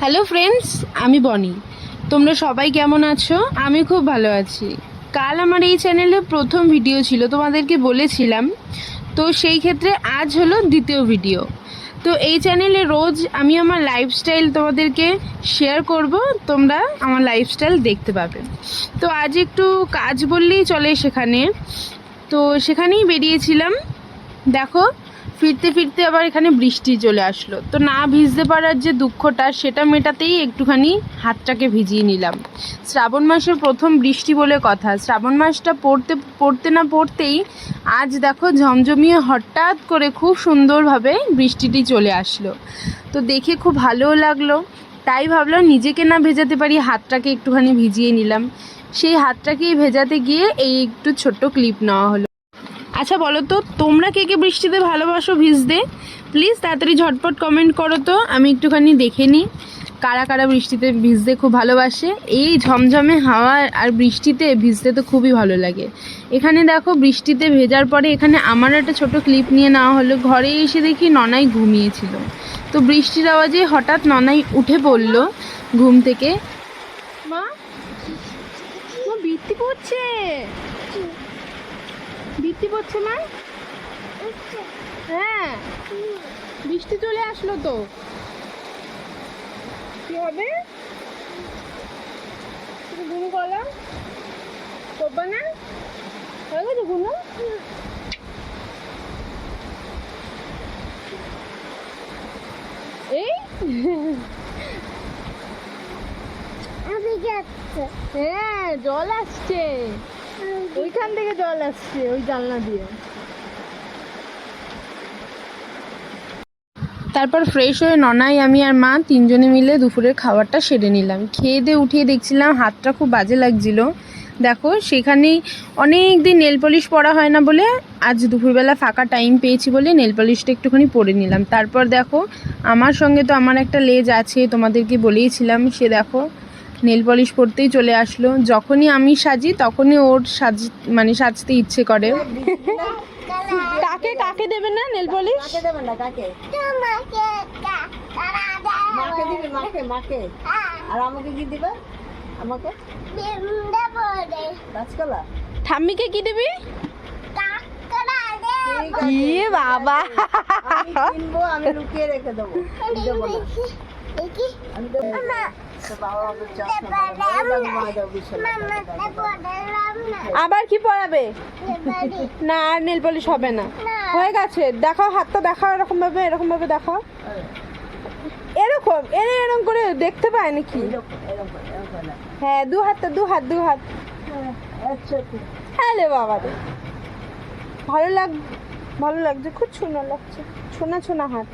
Hello friends আমি বনি। তোমরা সবাই কেমন আছো? আমি খুব ভালো আছি। কাল আমার এই চ্যানেলে প্রথম ভিডিও ছিল, তোমাদেরকে বলেছিলাম। তো সেই ক্ষেত্রে আজ হলো দ্বিতীয় ভিডিও তো এই চ্যানেলে রোজ আমি আমার লাইফস্টাইল তোমাদেরকে শেয়ার করব। তোমরা আমার লাইফস্টাইল দেখতে পাবে। তো আজ একটু কাজ বললেই চলে সেখানে। তো সেখানেই বেরিয়েছিলাম। দেখো ফিরতে ফিরতে আবার এখানে বৃষ্টি চলে আসলো। তো না ভিজতে পারার যে দুঃখটা, সেটা মেটাতেই একটুখানি হাতটাকে ভিজিয়ে নিলাম। শ্রাবণ মাসের প্রথম বৃষ্টি বলে কথা। শ্রাবণ মাসটা পড়তে পড়তে না পড়তেই আজ দেখো ঝমঝমিয়ে হঠাৎ করে খুব সুন্দরভাবে বৃষ্টিটি চলে আসলো। তো দেখে খুব ভালোও লাগল। তাই ভাবলাম নিজেকে না ভেজাতে পারি, হাতটাকে একটুখানি ভিজিয়ে নিলাম। সেই হাতটাকেই ভেজাতে গিয়ে এই একটু ছোট্ট ক্লিপ নেওয়া হলো। আচ্ছা বলো তো, তোমরা কে কে বৃষ্টিতে ভালোবাসো ভিজতে? প্লিজ তাড়াতাড়ি ঝটপট কমেন্ট করো তো, আমি একটুখানি দেখে নিই কারা কারা বৃষ্টিতে ভিজতে খুব ভালোবাসে। এই ঝমঝমে হাওয়া আর বৃষ্টিতে ভিজতে তো খুবই ভালো লাগে। এখানে দেখো, বৃষ্টিতে ভেজার পরে এখানে আমার একটা ছোট ক্লিপ নিয়ে নেওয়া হলো। ঘরে এসে দেখি ননাই ঘুমিয়েছিল। তো বৃষ্টির আওয়াজে হঠাৎ ননাই উঠে পড়ল ঘুম থেকে। মা বৃষ্টি পড়ছে। বৃষ্টি পড়ছে মা হ্যাঁ। বৃষ্টি চলে আসলো তো। কি হবে? ঘুমো করো করবা না? হয়ে গেছে ঘুমো? এই? হ্যাঁ জল আসছে। ওইখান থেকে জল আসছে, ওই জানলা দিয়ে। তারপর ফ্রেশ হয়ে ননাই, আমি আর মা তিনজনে মিলে দুপুরের খাবারটা সেরে নিলাম। খেয়ে দিয়ে উঠিয়ে দেখছিলাম হাতটা খুব বাজে লাগছিল। দেখো, সেখানেই অনেক দিন নেল পলিশ পরা হয় না বলে আজ দুপুরবেলা ফাঁকা টাইম পেয়েছি বলে নেল পলিশটা একটুখানি পরে নিলাম। তারপর দেখো, আমার সঙ্গে তো আমার একটা লেজ আছে, তোমাদেরকে বলেইছিলাম, সে দেখো নেল পলিশ পরতেই চলে আসলো। যখনই আমি সাজি তখনই ওর সাজ মানে সাজতে ইচ্ছে করে। কাকে কাকে দেবে না নেল পলিশ? কাকে দেবেন না কাকে? মাকে দিবি মাকে মাকে? আর আমাকে কি দিবে? আমাকে? ঠাম্মিকে কি দিবি? কি বাবা। আমি লুকিয়ে রেখে দেবো। দেবো। আমি আবার কি পড়াবে? না আর নেল পলিশ হবে না। হয়ে গেছে। দেখাও হাতটা দেখাও এরকম ভাবে এরকম ভাবে দেখাও। এরকম এর এরকম করে দেখতে পায় নাকি। হ্যাঁ দু হাতটা দু হাত দু হাত। আচ্ছা। হ্যালো বাবা রে। ভালো লাগ ভালো লাগছে খুব সুন্দর লাগছে। ছোনা ছোনা হাত।